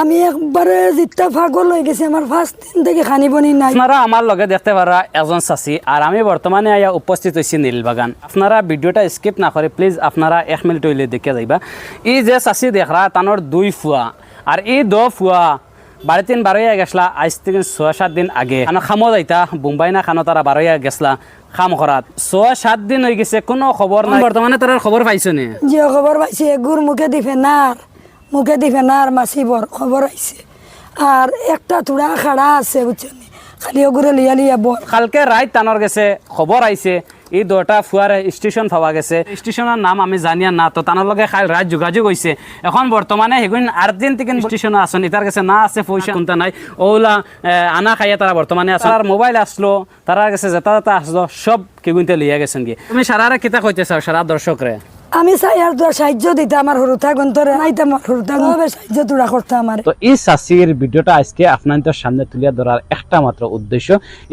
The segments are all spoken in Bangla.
আমি একবারে জিতটা পাগল হয়ে গেছি আমার ফার্স্ট দিন থেকে খানি বনি নাই। আপনারা আমার লগে দেখতে পারা এজন চাচি আর আমি বর্তমানে আয়া উপস্থিত হয়েছি নীলবাগান। আপনারা ভিডিওটা স্কিপ না করে প্লিজ আপনারা এক মিনিট হইলে দেখে যাইবা। ই যে চাচি দেখরা তানোর দুই ফুয়া আর এই দ ফুয়া বাড়িতে বারোয়া গেছলা আজ থেকে ছয় সাত দিন আগে। আনো খামো যাইতা বোম্বাই না খানো তারা বারোয়া গেছলা খাম করাত ছয় সাত দিন হয়ে গেছে কোনো খবর নাই। বর্তমানে তার খবর পাইছো নি? যে খবর পাইছে গুর মুখে দিবে নার মুখে দিবে নার মাসিবর খবর আইছে আর একটা থোড়া খাড়া আছে বুঝছেন খালি ওগুলো লিয়া লিয়া বল কালকে রাত টানোর গেছে খবর আইছে এই দুটা ফুয়ার স্টেশন পাওয়া গেছে। স্টেশনের নাম আমি জানিয়া না, তো তার লগে খাল রাত যোগাযোগ হয়েছে এখন বর্তমানে সেগুন আর্জেন স্টেশন আসন ইতার কাছে না আছে পয়সা কোনটা নাই। ওলা আনা খাইয়া তারা বর্তমানে আছে। আর মোবাইল আসলো তারা কাছে যেটা যেটা আসলো সব কেগুনতে লইয়া গেছেন কি তুমি সারারে কিতা কইতে চাও সারা দর্শকরে আমি চাই আর তোর সাহায্য দিতে আমার হরুথা গন্তরে নাইতে আমার হরুথা গবে সাহায্য তোরা করতে আমার তো এই চাষির ভিডিওটা আজকে আপনাদের সামনে তুলিয়া ধরার একটা মাত্র উদ্দেশ্য।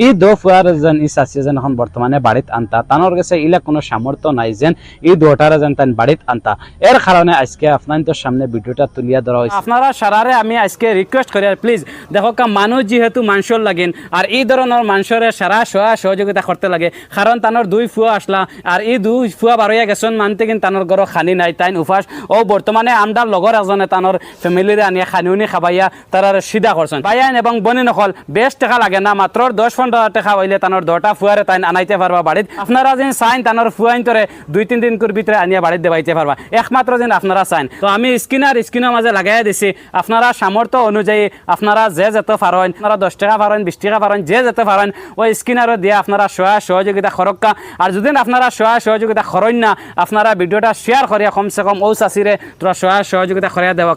এই দো ফুয়ার যেন এই চাষি যেন এখন বর্তমানে বাড়িত আনতা তানোর কাছে ইলা কোনো সামর্থ্য নাই যেন এই দোটারে যেন তান বাড়িত আনতা। এর কারণে আজকে আপনাদের সামনে ভিডিওটা তুলিয়া ধরা হয়েছে আপনারা সারারে আমি আজকে রিকোয়েস্ট করি আর প্লিজ দেখো কা মানুষ যেহেতু মানুষের লাগেন আর এই ধরনের মানুষের সারা সহায় সহযোগিতা করতে লাগে। কারণ তানোর দুই ফুয়া আসলা আর এই দুই ফুয়া বারোয়া গেছেন মানতে কিন্তু তানোর ঘর খানি নাই, তাইন উপাস ও বর্তমানে আমদার লগর এজনে তানোর ফ্যামিলিরে আনিয়া খানিউনি খাবাইয়া তারার সিধা করছেন বাইয়ান এবং বনি নকল বেশ টাকা লাগে না মাত্র দশ পনেরো টাকা হইলে তানোর দটা ফুয়ারে তাইন আনাইতে পারবা বাড়িত আপনারা যেন চাইন তানোর ফুয়াইন তরে দুই, তিন দিন করে ভিতরে আনিয়া বাড়িতে দেবাইতে পারবা একমাত্র যেন আপনারা চাইন। তো আমি স্ক্রিনার স্ক্রিনের মাঝে লাগাই দিছি। আপনারা সামর্থ্য অনুযায়ী আপনারা যে যেতে পারেন আপনারা দশ টাকা পারেন বিশ টাকা পারেন যে যেতে পারেন ওই স্ক্রিনারও দিয়ে আপনারা সহায় সহযোগিতা খরক্কা আর যদি আপনারা সহায় সহযোগিতা খরণ না আপনারা ভিডিওটা শেয়ার করিয়া কমসে কম ও চাষিরে তোরা সহায় সহযোগিতা করিয়া দেওয়া